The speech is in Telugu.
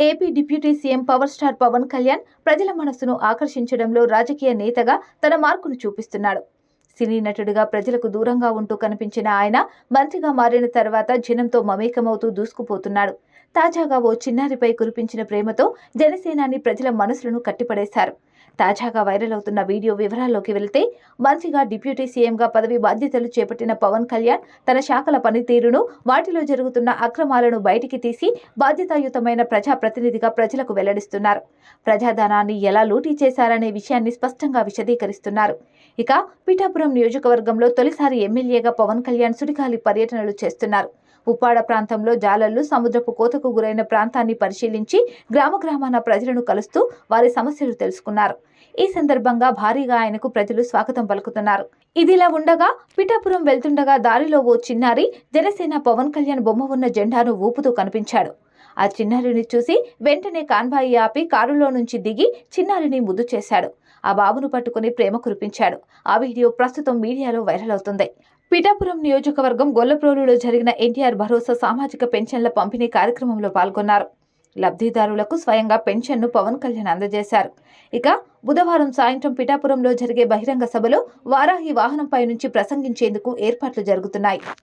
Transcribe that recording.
AP deputy CM power star Pawan Kalyan ప్రజల మనస్సును ఆకర్షించడంలో రాజకీయ నేతగా తన మార్కును చూపిస్తున్నాడు. సినీ నటుడిగా ప్రజలకు దూరంగా ఉంటూ కనిపించిన ఆయన మంత్రిగా మారిన తర్వాత జనంతో మమేకమవుతూ దూసుకుపోతున్నాడు. తాజాగా ఓ చిన్నారిపై కురిపించిన ప్రేమతో జనసేనాని ప్రజల మనసులను కట్టిపడేశారు. తాజాగా వైరల్ అవుతున్న వీడియో వివరాల్లోకి వెళితే మంత్రిగా డిప్యూటీ సీఎంగా పదవి బాధ్యతలు చేపట్టిన పవన్ కళ్యాణ్ తన శాఖల పనితీరును వాటిలో జరుగుతున్న అక్రమాలను బయటికి తీసి బాధ్యతాయుతమైన ప్రజాప్రతినిధిగా ప్రజలకు వెల్లడిస్తున్నారు. ప్రజాధనాన్ని ఎలా లూటీ చేశారనే విషయాన్ని స్పష్టంగా విశదీకరిస్తున్నారు. ఇక పిఠాపురం నియోజకవర్గంలో తొలిసారి ఎమ్మెల్యేగా పవన్ కళ్యాణ్ సుడిగాలి పర్యటనలు చేస్తున్నారు. ఉప్పాడ ప్రాంతంలో జాలర్లు సముద్రపు కోతకు గురైన ప్రాంతాన్ని పరిశీలించి గ్రామ గ్రామాన ప్రజలను కలుస్తూ వారి సమస్యలు తెలుసుకున్నారు. ఈ సందర్భంగా భారీగా ఆయనకు ప్రజలు స్వాగతం పలుకుతున్నారు. ఇదిలా ఉండగా పిఠాపురం వెళ్తుండగా దారిలో ఓ చిన్నారి జనసేన పవన్ కళ్యాణ్ బొమ్మ ఉన్న జెండాను ఊపుతూ కనిపించాడు. ఆ చిన్నారిని చూసి వెంటనే కాన్వాయి ఆపి కారులో నుంచి దిగి చిన్నారిని ముద్దు చేశాడు. ఆ బాబును పట్టుకుని ప్రేమ కురిపించాడు. ఆ వీడియో ప్రస్తుతం మీడియాలో వైరల్ అవుతుంది. పిఠాపురం నియోజకవర్గం గొల్లప్రోలులో జరిగిన ఎన్టీఆర్ భరోసా సామాజిక పెన్షన్ల పంపిణీ కార్యక్రమంలో పాల్గొన్నారు. లబ్ధిదారులకు స్వయంగా పెన్షన్ను పవన్ కళ్యాణ్ అందజేశారు. ఇక బుధవారం సాయంత్రం పిఠాపురంలో జరిగే బహిరంగ సభలో వారాహి వాహనంపై నుంచి ప్రసంగించేందుకు ఏర్పాట్లు జరుగుతున్నాయి.